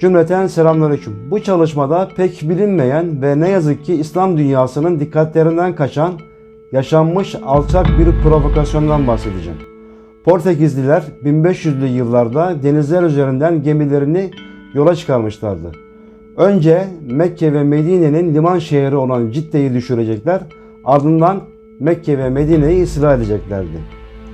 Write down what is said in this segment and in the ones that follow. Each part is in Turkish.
Cümleten selamünaleyküm. Bu çalışmada pek bilinmeyen ve ne yazık ki İslam dünyasının dikkatlerinden kaçan yaşanmış alçak bir provokasyondan bahsedeceğim. Portekizliler 1500'lü yıllarda denizler üzerinden gemilerini yola çıkarmışlardı. Önce Mekke ve Medine'nin liman şehri olan Cidde'yi düşürecekler, ardından Mekke ve Medine'yi istila edeceklerdi.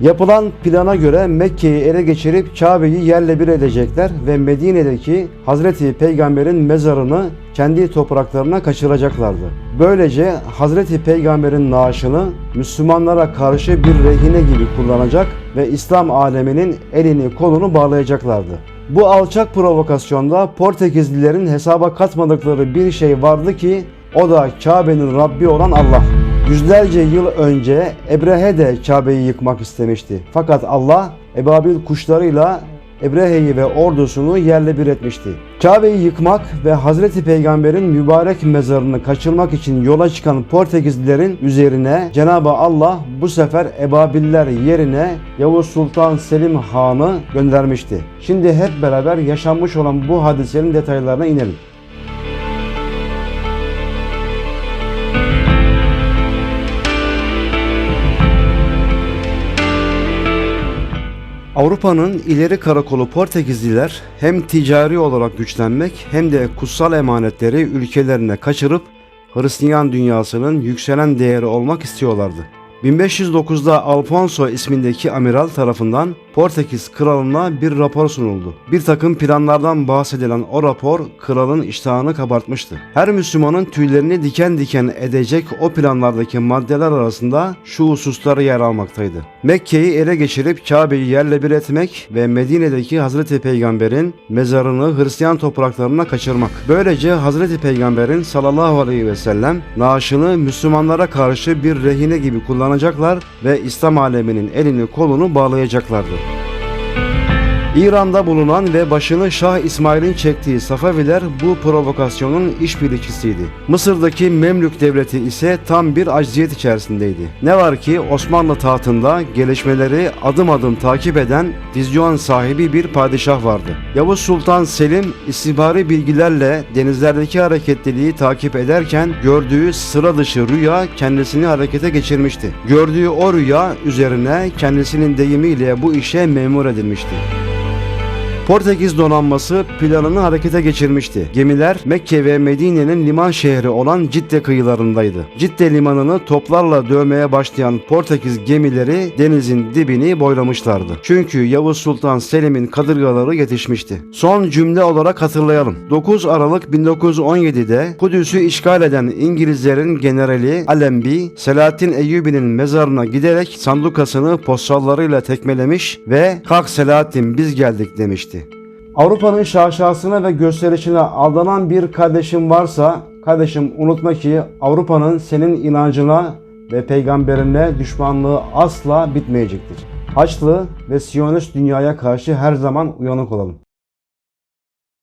Yapılan plana göre Mekke'yi ele geçirip Kabe'yi yerle bir edecekler ve Medine'deki Hazreti Peygamber'in mezarını kendi topraklarına kaçıracaklardı. Böylece Hazreti Peygamber'in naaşını Müslümanlara karşı bir rehine gibi kullanacak ve İslam aleminin elini kolunu bağlayacaklardı. Bu alçak provokasyonda Portekizlilerin hesaba katmadıkları bir şey vardı ki o da Kabe'nin Rabbi olan Allah. Yüzlerce yıl önce Ebrehe de Kabe'yi yıkmak istemişti. Fakat Allah ebabil kuşlarıyla Ebrehe'yi ve ordusunu yerle bir etmişti. Kabe'yi yıkmak ve Hazreti Peygamber'in mübarek mezarını kaçırmak için yola çıkan Portekizlilerin üzerine Cenab-ı Allah bu sefer Ebabiller yerine Yavuz Sultan Selim Han'ı göndermişti. Şimdi hep beraber yaşanmış olan bu hadisenin detaylarına inelim. Avrupa'nın ileri karakolu Portekizliler hem ticari olarak güçlenmek hem de kutsal emanetleri ülkelerine kaçırıp Hristiyan dünyasının yükselen değeri olmak istiyorlardı. 1509'da Alfonso ismindeki amiral tarafından Portekiz kralına bir rapor sunuldu. Bir takım planlardan bahsedilen o rapor kralın iştahını kabartmıştı. Her Müslümanın tüylerini diken diken edecek o planlardaki maddeler arasında şu hususları yer almaktaydı. Mekke'yi ele geçirip Kabe'yi yerle bir etmek ve Medine'deki Hazreti Peygamber'in mezarını Hristiyan topraklarına kaçırmak. Böylece Hazreti Peygamber'in sallallahu aleyhi ve sellem naaşını Müslümanlara karşı bir rehine gibi kullanacaklar ve İslam aleminin elini kolunu bağlayacaklardı. İran'da bulunan ve başını Şah İsmail'in çektiği Safaviler bu provokasyonun işbirlikçisiydi. Mısır'daki Memlük devleti ise tam bir acziyet içerisindeydi. Ne var ki Osmanlı tahtında gelişmeleri adım adım takip eden vizyon sahibi bir padişah vardı. Yavuz Sultan Selim istihbari bilgilerle denizlerdeki hareketliliği takip ederken gördüğü sıra dışı rüya kendisini harekete geçirmişti. Gördüğü o rüya üzerine kendisinin deyimiyle bu işe memur edilmişti. Portekiz donanması planını harekete geçirmişti. Gemiler Mekke ve Medine'nin liman şehri olan Cidde kıyılarındaydı. Cidde limanını toplarla dövmeye başlayan Portekiz gemileri denizin dibini boylamışlardı. Çünkü Yavuz Sultan Selim'in kadırgaları yetişmişti. Son cümle olarak hatırlayalım. 9 Aralık 1917'de Kudüs'ü işgal eden İngilizlerin generali Allenby, Selahattin Eyyubi'nin mezarına giderek sandukasını postallarıyla tekmelemiş ve "Kalk Selahattin biz geldik." demişti. Avrupa'nın şaşasına ve gösterişine aldanan bir kardeşim varsa, kardeşim unutma ki Avrupa'nın senin inancına ve peygamberine düşmanlığı asla bitmeyecektir. Haçlı ve Siyonist dünyaya karşı her zaman uyanık olalım.